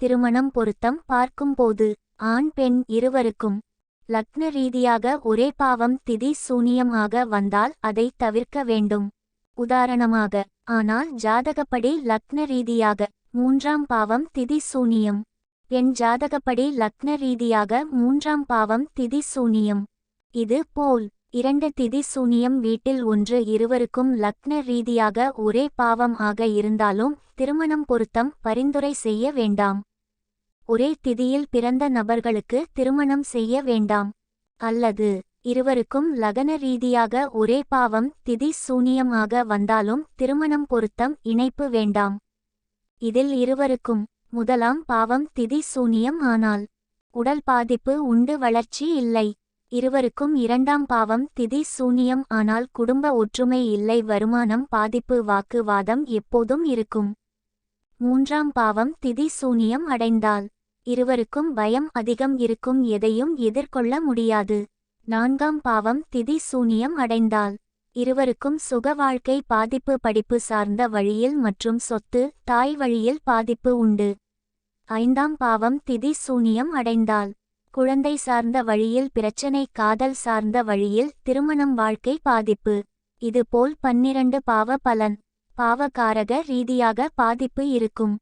திருமணம் பொருத்தம் பார்க்கும்போது ஆண் பெண் இருவருக்கும் லக்ன ரீதியாக ஒரே பாவம் திதி சூனியம் ஆக வந்தால் அதை தவிர்க்க வேண்டும். உதாரணமாக ஆனால் ஜாதகப்படி லக்ன ரீதியாக மூன்றாம் பாவம் திதி சூனியம். பெண் ஜாதகப்படி லக்ன ரீதியாக மூன்றாம் பாவம் திதி சூனியம். இது போல் இரண்டு திதி சூனியம் வீட்டில் ஒன்று இருவருக்கும் லக்ன ரீதியாக ஒரே பாவம் ஆக இருந்தாலும் திருமணம் பொருத்தம் பரிந்துரை செய்ய வேண்டாம். ஒரே திதியில் பிறந்த நபர்களுக்கு திருமணம் செய்ய வேண்டாம். அல்லது இருவருக்கும் லகன ரீதியாக ஒரே பாவம் திதி சூனியம் ஆக வந்தாலும் திருமணம் பொருத்தம் இணைப்பு வேண்டாம். இதில் இருவருக்கும் முதலாம் பாவம் திதி சூனியம் ஆனால் உடல் பாதிப்பு உண்டு வளர்ச்சி இல்லை. இருவருக்கும் இரண்டாம் பாவம் திதி சூனியம். ஆனால் குடும்ப ஒற்றுமை இல்லை வருமானம் பாதிப்பு வாக்குவாதம் எப்போதும் இருக்கும். மூன்றாம் பாவம் திதி சூனியம் அடைந்தால் இருவருக்கும் பயம் அதிகம் இருக்கும் எதையும் எதிர்கொள்ள முடியாது. நான்காம் பாவம் திதி சூனியம் அடைந்தால் இருவருக்கும் சுக வாழ்க்கை பாதிப்பு படிப்பு சார்ந்த வழியில் மற்றும் சொத்து தாய் வழியில் பாதிப்பு உண்டு. ஐந்தாம் பாவம் திதி சூனியம் அடைந்தால் குழந்தை சார்ந்த வழியில் பிரச்சனை காதல் சார்ந்த வழியில் திருமணம் வாழ்க்கை பாதிப்பு. இதுபோல் பன்னிரண்டு பாவ பலன். பாவகாரக ரீதியாக பாதிப்பு இருக்கும்.